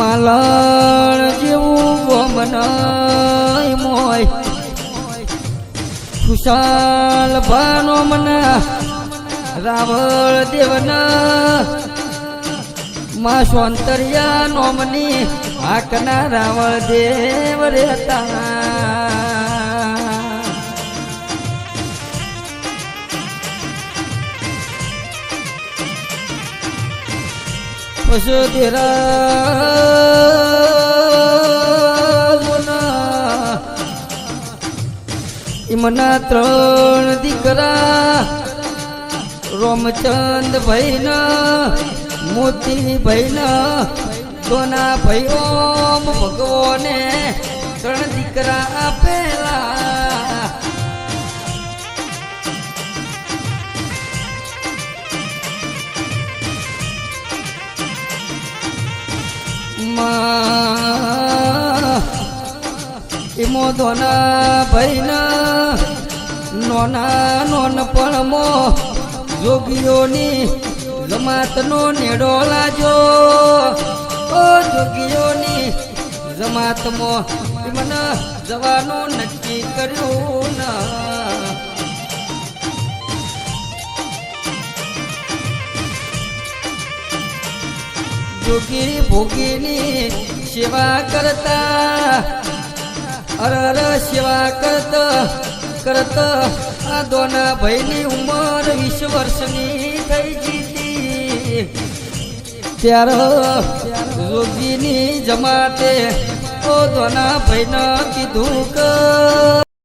માલણ જેવું ગોમનાય મોય ખુશાલ ભાનો મને, રાવળ દેવના. માં સ્વંતરિયા નોમની હાકના રાવળ દેવ રહેતા પશુ તેરા ઇમના ત્રણ દીકરા, રોમચંદ ભાઈના મોતી ભાઈના, સોના ભાઈ ઓમ ભગવાને ત્રણ દીકરા આપેલા. માં એમો દોના ભાઈના નોના નોનપણમો જોગીઓની જમાતનો નેડો લાજો. ઓ જોગીઓની જમાતમાં મને જવાનું નક્કી કર્યું ના. જોગી ભોગીની સેવા કરતા અર અર સેવા કરતા. કરતા આ દોના ભાઈની ઉંમર વીસ વર્ષની થઈ જીતી. ત્યારે જોગીની જમાતે ઓ દોના ભાઈને કીધું કે